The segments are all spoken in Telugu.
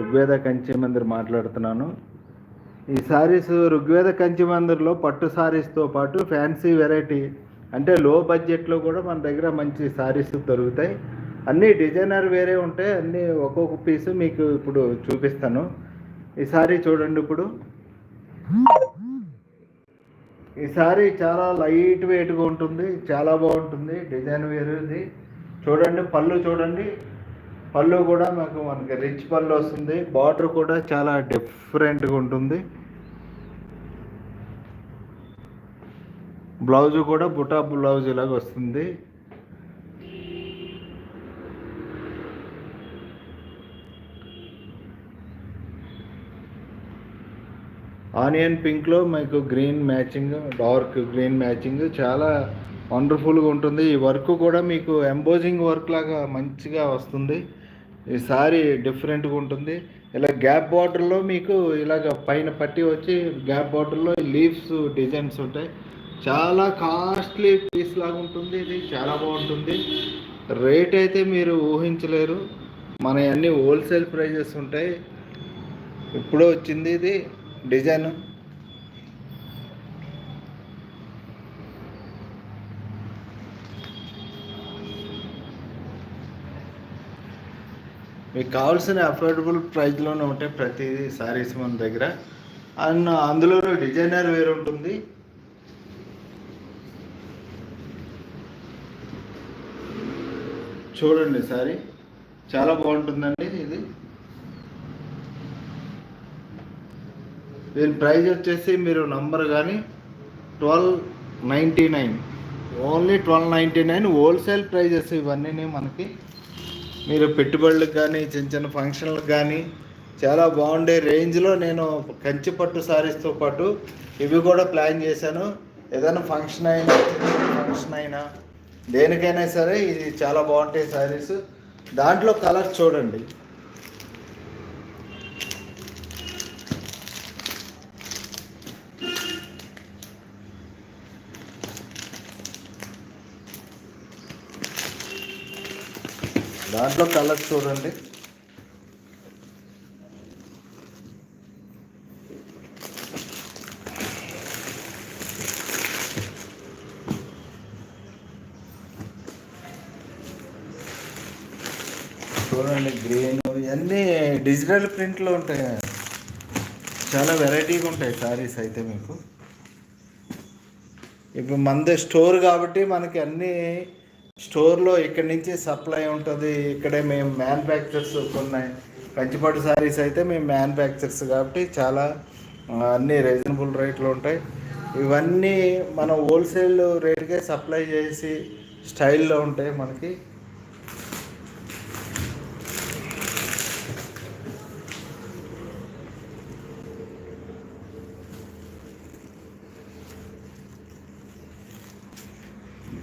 ఋగ్వేద కంచి మందిర్ మాట్లాడుతున్నాను. ఈ సారీస్ ఋగ్వేద కంచి మందిర్లో పట్టు సారీస్తో పాటు ఫ్యాన్సీ వెరైటీ అంటే లో బడ్జెట్లో కూడా మన దగ్గర మంచి సారీస్ దొరుకుతాయి. అన్నీ డిజైనర్ వేరే ఉంటాయి అన్నీ ఒక్కొక్క పీసు మీకు ఇప్పుడు చూపిస్తాను. ఈ సారీ చూడండి ఇప్పుడు. ఈ సారీ చాలా లైట్ వెయిట్గా ఉంటుంది చాలా బాగుంటుంది డిజైన్ వేరేది. చూడండి పళ్ళు చూడండి. పళ్ళు కూడా మాకు మనకి రిచ్ పళ్ళు వస్తుంది. బార్డర్ కూడా చాలా డిఫరెంట్గా ఉంటుంది. బ్లౌజ్ కూడా బుటా బ్లౌజ్ ఇలాగ వస్తుంది. ఆనియన్ పింక్లో మీకు green matching dark green matching చాలా వండర్ఫుల్గా ఉంటుంది. ఈ వర్క్ కూడా మీకు ఎంబోజింగ్ వర్క్ లాగా మంచిగా వస్తుంది. ఈ సారీ డిఫరెంట్గా ఉంటుంది. ఇలా గ్యాప్ బార్డర్లో మీకు ఇలాగ పైన పట్టి వచ్చి గ్యాప్ బార్డర్లో లీవ్స్ డిజైన్స్ ఉంటాయి. చాలా కాస్ట్లీ పీస్ లాగా ఉంటుంది ఇది. చాలా బాగుంటుంది. రేట్ అయితే మీరు ఊహించలేరు. మన అన్ని హోల్సేల్ ప్రైజెస్ ఉంటాయి. ఇప్పుడు వచ్చింది ఇది డిజైన్ మీకు కావాల్సిన అఫోర్డబుల్ ప్రైస్లోనే ఉంటాయి ప్రతి సారీస్ మన దగ్గర. అండ్ అందులో డిజైనర్ వేరు ఉంటుంది. చూడండి సారీ. చాలా బాగుంటుందండి ఇది. దీని ప్రైజ్ వచ్చేసి మీరు నంబర్ కానీ twelve ninety nine only twelve ninety nine wholesale prices ఇవన్నీ మనకి. మీరు పెట్టుబడులకు కానీ చిన్న చిన్న ఫంక్షన్లకు కానీ చాలా బాగుండే రేంజ్లో నేను కంచి పట్టు సారీస్తో పాటు ఇవి కూడా ప్లాన్ చేశాను. ఏదైనా ఫంక్షన్ అయినా ఫంక్షన్ అయినా దేనికైనా సరే ఇది చాలా బాగుంటాయి సారీస్. దాంట్లో కలర్స్ చూడండి. దాంట్లో కలర్స్ చూడండి. చూడండి గ్రీన్ ఇవన్నీ డిజిటల్ ప్రింట్లో ఉంటాయి. చాలా వెరైటీగా ఉంటాయి సారీస్ అయితే మీకు. ఇప్పుడు మనదే స్టోర్ కాబట్టి మనకి అన్నీ స్టోర్లో ఇక్కడి నుంచి సప్లై ఉంటుంది. ఇక్కడే మేము మ్యానుఫ్యాక్చర్స్ కొన్ని కంచిపాటు సారీస్ అయితే మేము మ్యానుఫ్యాక్చర్స్ కాబట్టి చాలా అన్ని అన్నీ రీజనబుల్ రేట్లు ఉంటాయి. ఇవన్నీ మనం హోల్సేల్ రేట్కే సప్లై చేసి స్టైల్లో ఉంటాయి మనకి.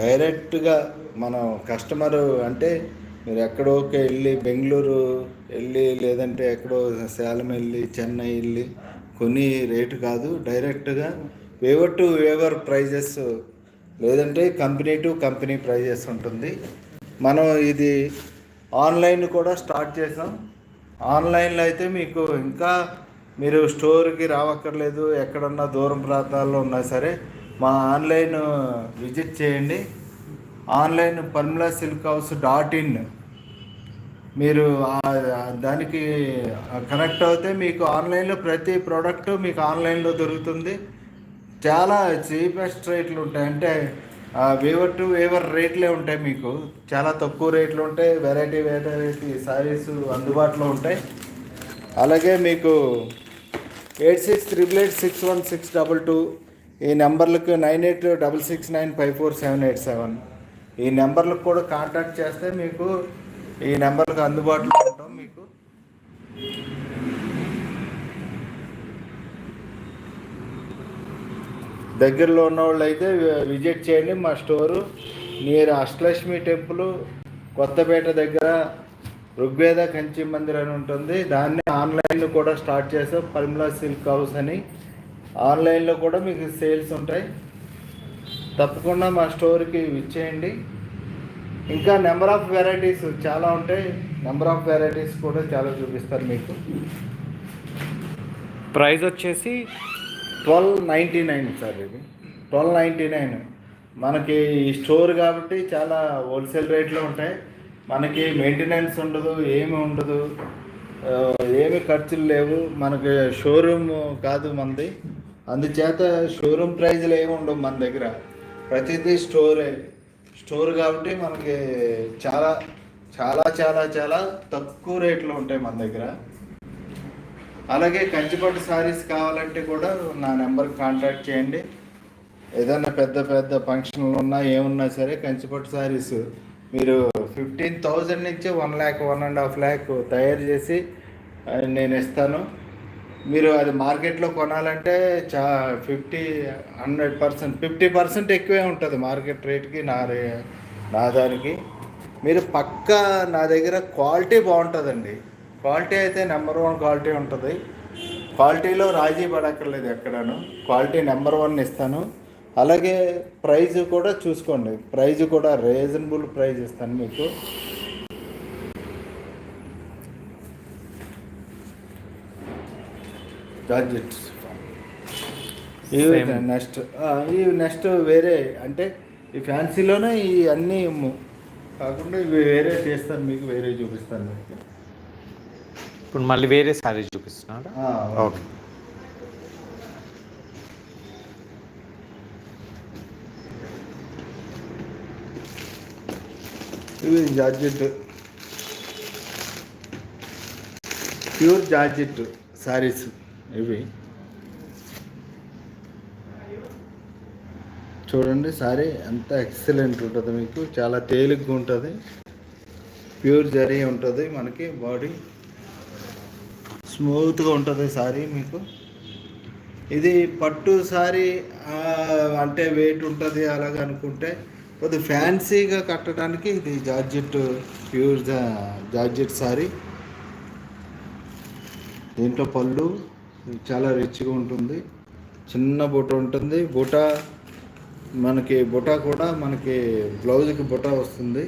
డైరెక్ట్గా మనం కస్టమర్ అంటే మీరు ఎక్కడోకే వెళ్ళి బెంగళూరు వెళ్ళి లేదంటే ఎక్కడో సేలం వెళ్ళి చెన్నై వెళ్ళి కొని రేటు కాదు. డైరెక్ట్గా వేవర్ టు వేవర్ ప్రైజెస్ లేదంటే కంపెనీ టు కంపెనీ ప్రైజెస్ ఉంటుంది. మనం ఇది ఆన్లైన్ కూడా స్టార్ట్ చేసాం. ఆన్లైన్లో అయితే మీకు ఇంకా మీరు స్టోర్కి రావక్కర్లేదు. ఎక్కడన్నా దూరం ప్రాంతాల్లో ఉన్నా సరే మా ఆన్లైన్ విజిట్ చేయండి. Online Parmila silk house dot in. మీరు దానికి కనెక్ట్ అవుతే మీకు ఆన్లైన్లో ప్రతి ప్రోడక్ట్ మీకు ఆన్లైన్లో దొరుకుతుంది. చాలా చీపెస్ట్ రేట్లు ఉంటాయి. అంటే వేవర్ టు వేవర్ రేట్లే ఉంటాయి మీకు. చాలా తక్కువ రేట్లు ఉంటాయి. వెరైటీ వెరైటీ సారీస్ అందుబాటులో ఉంటాయి. అలాగే మీకు eight six triple eight six one six double two ఈ నెంబర్లకు nine eight double six nine five four seven eight seven. ఈ నెంబర్లకు కూడా కాంటాక్ట్ చేస్తే మీకు ఈ నెంబర్లకు అందుబాటులో ఉంటాం మీకు. దగ్గరలో ఉన్న వాళ్ళు అయితే విజిట్ చేయండి మా store near Ashtalakshmi temple Kothapet దగ్గర ఋగ్వేద కంచి మందిర్ అని ఉంటుంది. దాన్ని ఆన్లైన్లో కూడా స్టార్ట్ చేసాం. పరిమళ సిల్క్ హౌస్ అని. ఆన్లైన్లో కూడా మీకు సేల్స్ ఉంటాయి. తప్పకుండా మా స్టోర్కి విచ్చేయండి ఇంకా నెంబర్ ఆఫ్ వెరైటీస్ చాలా ఉంటాయి. నెంబర్ ఆఫ్ వెరైటీస్ కూడా చాలా చూపిస్తారు మీకు. ప్రైస్ వచ్చేసి ట్వెల్వ్ నైంటీ నైన్ సార్ ఇది. Twelve ninety nine. మనకి ఈ స్టోర్ కాబట్టి చాలా హోల్సేల్ రేట్లో ఉంటాయి. మనకి మెయింటెనెన్స్ ఉండదు ఏమి ఉండదు. ఏమి ఖర్చులు లేవు. మనకి షోరూమ్ కాదు మనది అందుచేత షోరూమ్ ప్రైజ్లు ఏమి ఉండవు మన దగ్గర. ప్రతిదీ స్టోరే. స్టోర్ కాబట్టి మనకి చాలా చాలా చాలా చాలా తక్కువ రేట్లో ఉంటాయి మన దగ్గర. అలాగే కంచిపట్టు శారీస్ కావాలంటే కూడా నా నెంబర్కి కాంటాక్ట్ చేయండి. ఏదైనా పెద్ద పెద్ద ఫంక్షన్లు ఉన్నా ఏమున్నా సరే కంచిపట్టు శారీస్ మీరు ఫిఫ్టీన్ థౌజండ్ నుంచి one lakh one and half lakh తయారు చేసి నేను ఇస్తాను. మీరు అది మార్కెట్లో కొనాలంటే చా fifty hundred percent fifty percent ఎక్కువే ఉంటుంది మార్కెట్ రేట్కి నా రే నా దానికి. మీరు పక్కా నా దగ్గర క్వాలిటీ బాగుంటుందండి. క్వాలిటీ అయితే నెంబర్ వన్ క్వాలిటీ ఉంటుంది. క్వాలిటీలో రాజీ పడక్కర్లేదు ఎక్కడను. క్వాలిటీ నెంబర్ వన్ ఇస్తాను. అలాగే ప్రైజ్ కూడా చూసుకోండి. ప్రైజ్ కూడా రీజనబుల్ ప్రైజ్ ఇస్తాను మీకు. జార్జెట్స్ ఇవి. నెక్స్ట్ ఇవి నెక్స్ట్ వేరే అంటే ఈ ఫ్యాన్సీలోనే ఈ అన్నీ కాకుండా ఇవి వేరే చేస్తాను మీకు వేరే చూపిస్తాను మీకు. ఇప్పుడు మళ్ళీ వేరే సారీస్ చూపిస్తున్నారా ఓకే. ఇవి జార్జెట్. Pure georgette saris. ఇవి. చూడండి సారీ ఎంత ఎక్సలెంట్ ఉంటుంది మీకు. చాలా తేలిగ్గా ఉంటుంది. ప్యూర్ జరీ ఉంటుంది మనకి బాడీ. స్మూత్గా ఉంటుంది సారీ మీకు. ఇది పట్టు సారీ అంటే వెయిట్ ఉంటుంది అలాగ అనుకుంటే కొద్దిగా ఫ్యాన్సీగా కట్టడానికి ఇది జార్జెట్ ప్యూర్ జా- జార్జెట్ సారీ. దీంట్లో పళ్ళు చాలా రిచ్గా ఉంటుంది. చిన్న బుట్ట ఉంటుంది. బుట్ట మనకి బుట్ట కూడా మనకి బ్లౌజ్కి బుట్ట వస్తుంది.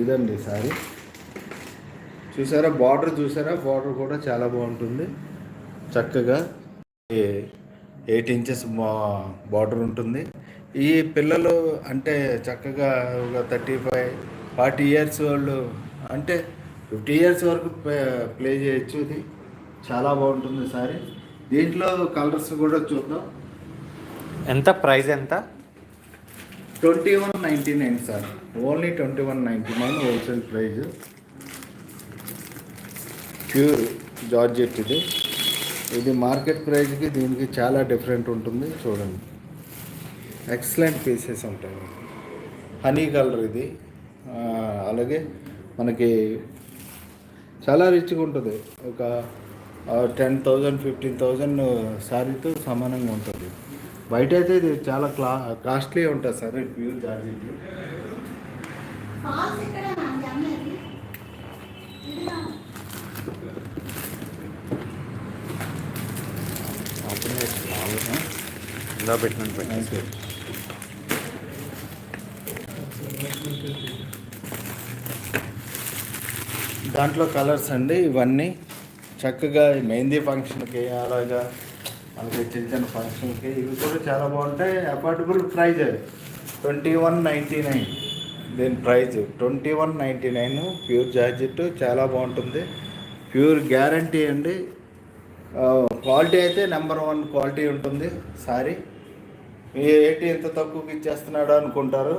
ఇదండి సారీ. చూసారా? బార్డర్ చూసారా? బార్డర్ కూడా చాలా బాగుంటుంది. చక్కగా ఎయిట్ ఇంచెస్ బార్డర్ ఉంటుంది. ఈ పిల్లలు అంటే చక్కగా ఒక థర్టీ ఫైవ్ ఫార్టీ ఇయర్స్ వాళ్ళు అంటే ఫిఫ్టీ ఇయర్స్ వరకు ప్లే చేయొచ్చు ఇది. చాలా బాగుంటుంది సారీ. దీంట్లో కలర్స్ కూడా చూద్దాం. ఎంత? ప్రైస్ ఎంత? Twenty one ninety nine sir. Only twenty one ninety nine wholesale price pure georgette ఇది. ఇది మార్కెట్ ప్రైస్కి దీనికి చాలా డిఫరెంట్ ఉంటుంది. చూడండి. ఎక్సలెంట్ పీసెస్ ఉంటాయి. హనీ కలర్ ఇది. అలాగే మనకి చాలా రిచ్గా ఉంటుంది. ఒక టెన్ థౌజండ్ ఫిఫ్టీన్ థౌజండ్ శారీతో సమానంగా ఉంటుంది. బయట అయితే ఇది చాలా క్లా కాస్ట్లీ ఉంటుంది సార్ ప్యూర్ జార్జెట్. ఫాల్స్ ఇక్కడ నాది దాంట్లో కలర్స్ అండి ఇవన్నీ. చక్కగా మెహందీ ఫంక్షన్కి అలాగా మనకి చిన్న చిన్న ఫంక్షన్కి ఇవి కూడా చాలా బాగుంటాయి. అఫోర్డబుల్ ప్రైజ్ అది. Twenty one ninety nine. దీని price twenty one ninety nine. Pure georgette చాలా బాగుంటుంది. ప్యూర్ గ్యారంటీ అండి. క్వాలిటీ అయితే నెంబర్ వన్ క్వాలిటీ ఉంటుంది సారీ. మీ ఏంటి ఎంత తక్కువకి ఇచ్చేస్తున్నాడు అనుకుంటారు.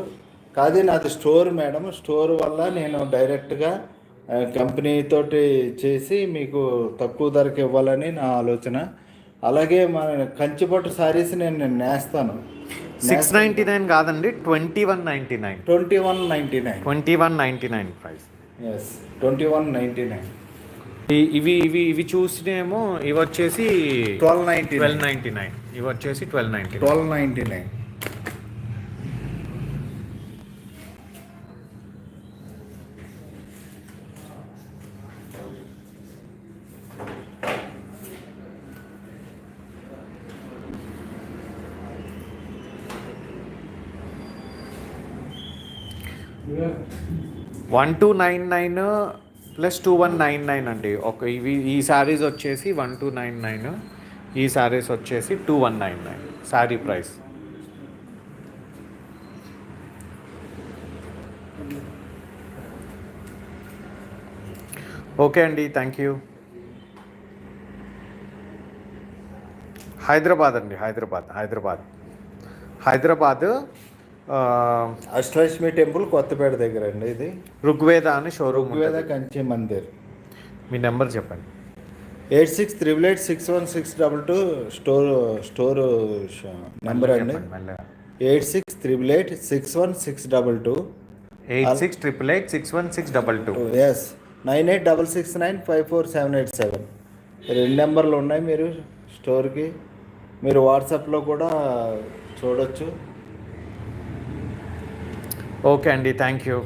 కాదు నాది స్టోర్ మేడం. స్టోర్ వల్ల నేను డైరెక్ట్గా ఆ, కంపెనీ తోటి చేసి మీకు తక్కువ ధరకి ఇవ్వాలని నా ఆలోచన. అలాగే మన కంచిపట్టు నేను నేను నేస్తాను. సిక్స్ నైంటీ నైన్ కాదండి twenty one ninety nine. Twenty one ninety nine. Twenty one ninety nine price. Yes twenty one ninety nine. ఇవి ఇవి ఇవి చూసినేమో ఇవి వచ్చేసి twelve ninety twelve ninety nine. ఇవి వచ్చేసి twelve ninety twelve ninety nine. One two nine nine plus two one nine nine అండి. ఒక ఇవి ఈ శారీస్ వచ్చేసి వన్ టూ నైన్ నైన్ ఈ శారీస్ వచ్చేసి two one nine nine sari price. Okay అండి థ్యాంక్ యూ. హైదరాబాద్ అండి హైదరాబాద్ హైదరాబాద్. హైదరాబాద్ అష్టలక్ష్మి టెంపుల్ కొత్తపేట దగ్గర అండి ఇది. ఋగ్వేద అని షోరూమ్ ఋగ్వేద కంచి మందిర్. మీ నెంబర్ చెప్పండి. Eight six triple eight six one six double two store store number అండి. Eight six triple eight six one six double two. Eight six triple eight six one six double two. Yes nine eight double six nine five four seven eight seven. రెండు నెంబర్లు ఉన్నాయి మీరు స్టోర్కి. మీరు వాట్సాప్లో కూడా చూడొచ్చు. ఓకే అండి థ్యాంక్ యూ